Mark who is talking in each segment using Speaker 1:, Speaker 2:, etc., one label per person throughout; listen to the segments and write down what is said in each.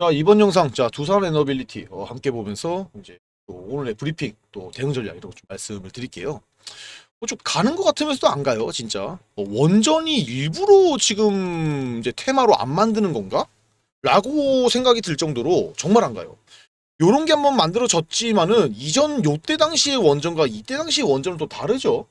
Speaker 1: 자 이번 영상 자 두산 에너빌리티 어, 함께 보면서 이제 또 오늘의 브리핑 또 대응 전략 이런 거 좀 말씀을 드릴게요. 뭐 좀 가는 것 같으면서도 안 가요 진짜. 어, 원전이 일부러 지금 이제 테마로 안 만드는 건가? 라고 생각이 들 정도로 정말 안 가요. 요런 게 한번 만들어졌지만은 이전 요때 당시의 원전과 이때 당시의 원전은 또 다르죠.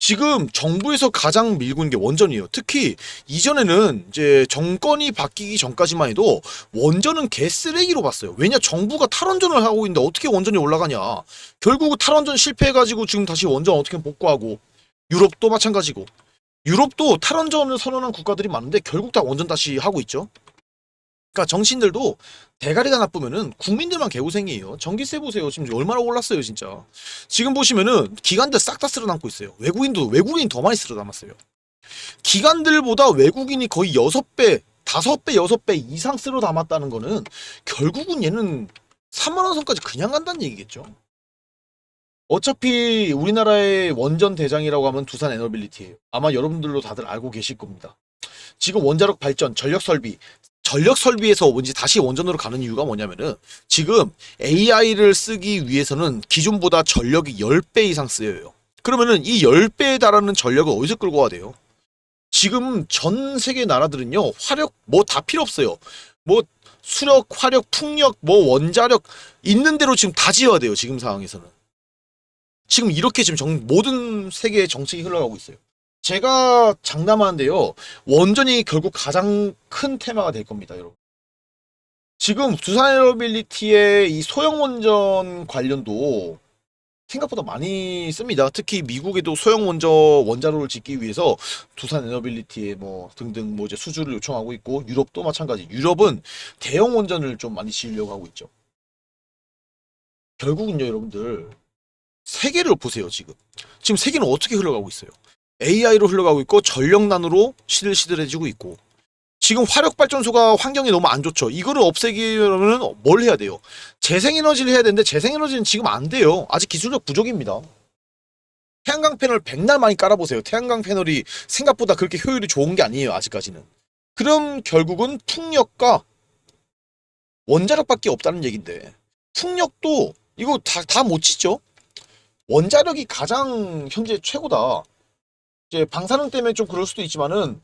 Speaker 1: 지금 정부에서 가장 밀고 있는 게 원전이에요. 특히 이전에는 이제 정권이 바뀌기 전까지만 해도 원전은 개쓰레기로 봤어요. 왜냐 정부가 탈원전을 하고 있는데 어떻게 원전이 올라가냐. 결국 탈원전 실패해가지고 지금 다시 원전 어떻게 복구하고 유럽도 마찬가지고 유럽도 탈원전을 선언한 국가들이 많은데 결국 다 원전 다시 하고 있죠. 그러니까 정신들도 대가리가 나쁘면은 국민들만 개고생이에요. 전기세 보세요. 지금 얼마나 올랐어요, 진짜. 지금 보시면은 기관들 싹 다 쓸어 담고 있어요. 외국인도 외국인이 더 많이 쓸어 담았어요. 기관들보다 외국인이 거의 6배, 5배, 6배 이상 쓸어 담았다는 거는 결국은 얘는 3만 원 선까지 그냥 간다는 얘기겠죠. 어차피 우리나라의 원전 대장이라고 하면 두산 에너빌리티예요. 아마 여러분들도 다들 알고 계실 겁니다. 지금 원자력 발전, 전력 설비, 전력 설비에서 뭔지 다시 원전으로 가는 이유가 뭐냐면은 지금 AI를 쓰기 위해서는 기존보다 전력이 10배 이상 쓰여요. 그러면은 이 10배에 달하는 전력을 어디서 끌고 와야 돼요? 지금 전 세계 나라들은요, 화력 뭐 다 필요 없어요. 뭐 수력, 화력, 풍력, 뭐 원자력 있는 대로 지금 다 지어야 돼요. 지금 상황에서는. 지금 이렇게 지금 정- 모든 세계의 정책이 흘러가고 있어요. 제가 장담하는데요. 원전이 결국 가장 큰 테마가 될 겁니다, 여러분. 지금 두산 에어빌리티의 이 소형 원전 관련도 생각보다 많이 씁니다. 특히 미국에도 소형 원전 원자로를 짓기 위해서 두산 에너빌리티에 뭐 등등 뭐 이제 수주를 요청하고 있고 유럽도 마찬가지. 유럽은 대형 원전을 좀 많이 지으려고 하고 있죠. 결국은요, 여러분들 세계를 보세요, 지금. 지금 세계는 어떻게 흘러가고 있어요? AI로 흘러가고 있고 전력난으로 시들시들해지고 있고 지금 화력 발전소가 환경이 너무 안 좋죠. 이거를 없애기려면 뭘 해야 돼요? 재생에너지를 해야 되는데 재생에너지는 지금 안 돼요. 아직 기술력 부족입니다. 태양광 패널 백날 많이 깔아보세요. 태양광 패널이 생각보다 그렇게 효율이 좋은 게 아니에요. 아직까지는. 그럼 결국은 풍력과 원자력밖에 없다는 얘긴데 풍력도 이거 다 다못 짓죠. 원자력이 가장 현재 최고다. 이제 방사능 때문에 좀 그럴 수도 있지만은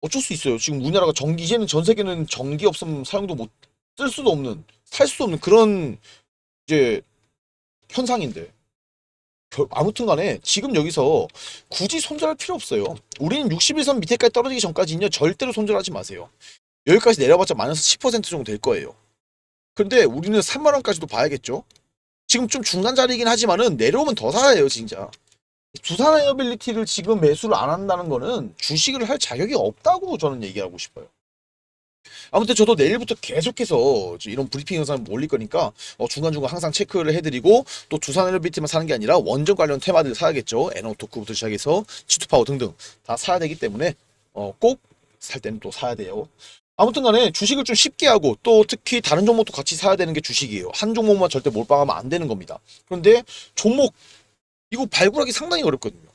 Speaker 1: 어쩔 수 있어요. 지금 우리나라가 전기 이제는 전 세계는 전기 없으면 사용도 못 쓸 수도 없는 살 수도 없는 그런 이제 현상인데 결- 아무튼간에 지금 여기서 굳이 손절할 필요 없어요. 우리는 61선 밑에까지 떨어지기 전까지는요 절대로 손절하지 마세요. 여기까지 내려봤자 마이너스 10% 정도 될 거예요. 근데 우리는 3만 원까지도 봐야겠죠. 지금 좀 중간 자리이긴 하지만은 내려오면 더 사야 해요 진짜. 두산 에어빌리티를 지금 매수를 안 한다는 거는 주식을 할 자격이 없다고 저는 얘기하고 싶어요. 아무튼 저도 내일부터 계속해서 이런 브리핑 영상 올릴 거니까 어, 중간중간 항상 체크를 해드리고 또 두산 에어빌리티만 사는 게 아니라 원전 관련 테마들 사야겠죠. 에너토크부터 시작해서 치투파워 등등 다 사야 되기 때문에 어, 꼭살 때는 또 사야 돼요. 아무튼 간에 주식을 좀 쉽게 하고 또 특히 다른 종목도 같이 사야 되는 게 주식이에요. 한 종목만 절대 몰빵하면 안 되는 겁니다. 그런데 종목 이거 발굴하기 상당히 어렵거든요.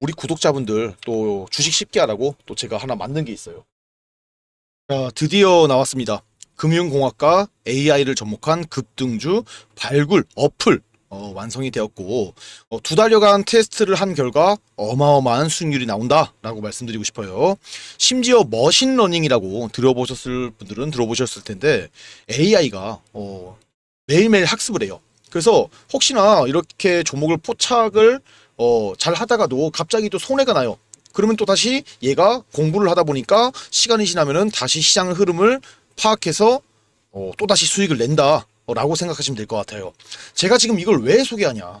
Speaker 1: 우리 구독자분들 또 주식 쉽게 하라고 또 제가 하나 만든 게 있어요. 자, 드디어 나왔습니다. 금융공학과 AI를 접목한 급등주 발굴 어플 어, 완성이 되었고 어, 두 달여간 테스트를 한 결과 어마어마한 수익률이 나온다라고 말씀드리고 싶어요. 심지어 머신러닝이라고 들어보셨을 분들은 들어보셨을 텐데 AI가 어, 매일매일 학습을 해요. 그래서 혹시나 이렇게 종목을 포착을 어, 잘 하다가도 갑자기 또 손해가 나요. 그러면 또 다시 얘가 공부를 하다 보니까 시간이 지나면은 다시 시장 흐름을 파악해서 어, 또 다시 수익을 낸다. 라고 생각하시면 될 것 같아요. 제가 지금 이걸 왜 소개하냐?